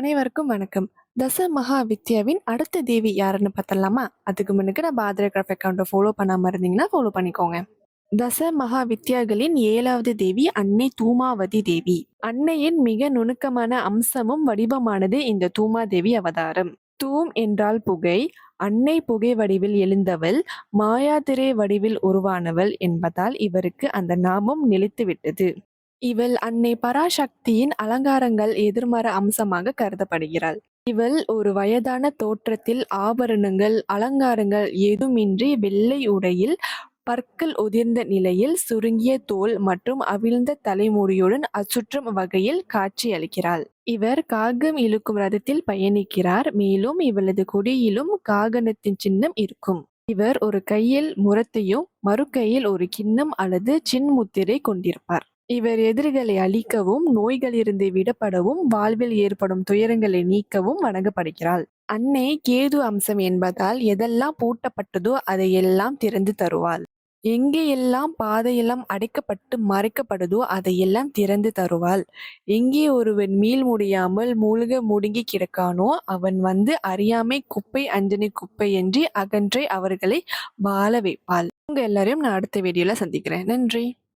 அனைவருக்கும் வணக்கம். தச மகா வித்யாவின் அடுத்த தேவி யாருன்னு பார்த்தலாமா அதுக்கு முன்னுக்கு நம்ம ஆதரகிராஃப் அக்கௌண்ட்டை ஃபாலோ பண்ணாமல் இருந்தீங்கன்னா ஃபாலோ பண்ணிக்கோங்க. தச மகா வித்யாகளின் ஏழாவது தேவி அன்னை தூமாவதி தேவி. அன்னையின் மிக நுணுக்கமான அம்சமும் வடிவமானது இந்த தூமாதேவி அவதாரம். தூம் என்றால் புகை அன்னை புகை வடிவில் எழுந்தவள் மாயாதிரை வடிவில் உருவானவள் என்பதால் இவருக்கு அந்த நாமம் நிலைத்துவிட்டது இவள் அன்னை பராசக்தியின் அலங்காரங்கள் எதிர்மற அம்சமாக கருதப்படுகிறாள். இவள் ஒரு வயதான தோற்றத்தில் ஆபரணங்கள் அலங்காரங்கள் ஏதுமின்றி வெள்ளை உடையில் பற்கள் உதிர்ந்த நிலையில் சுருங்கிய தோல் மற்றும் அவிழ்ந்த தலைமுடியுடன் அச்சுற்றும் வகையில் காட்சியளிக்கிறாள் இவர் காகம் இழுக்கும் ரதத்தில் பயணிக்கிறார் மேலும் இவளது கொடியிலும் காகனத்தின் சின்னம் இருக்கும். இவர் ஒரு கையில் முரத்தையும் மறு கையில் ஒரு கிண்ணம் அல்லது சின்முத்திரை கொண்டிருப்பார். இவர் எதிரிகளை அழிக்கவும் நோய்களிலிருந்து விடப்படவும் வாழ்வில் ஏற்படும் துயரங்களை நீக்கவும் வணங்கப்படுகிறாள். அன்னை கேது அம்சம் என்பதால் எதெல்லாம் பூட்டப்பட்டதோ அதையெல்லாம் திறந்து தருவாள். எங்கே எல்லாம் பாதையெல்லாம் அடைக்கப்பட்டு மறைக்கப்படுதோ அதையெல்லாம் திறந்து தருவாள். எங்கே ஒருவன் மீள் முடியாமல் மூழ்க முடுங்கி கிடக்கானோ அவன் வந்து அறியாமை குப்பை அஞ்சனை குப்பை என்று அகன்றை அவர்களை வாழ வைப்பாள். உங்க எல்லாரையும் நான் அடுத்த வீடியோல சந்திக்கிறேன். நன்றி.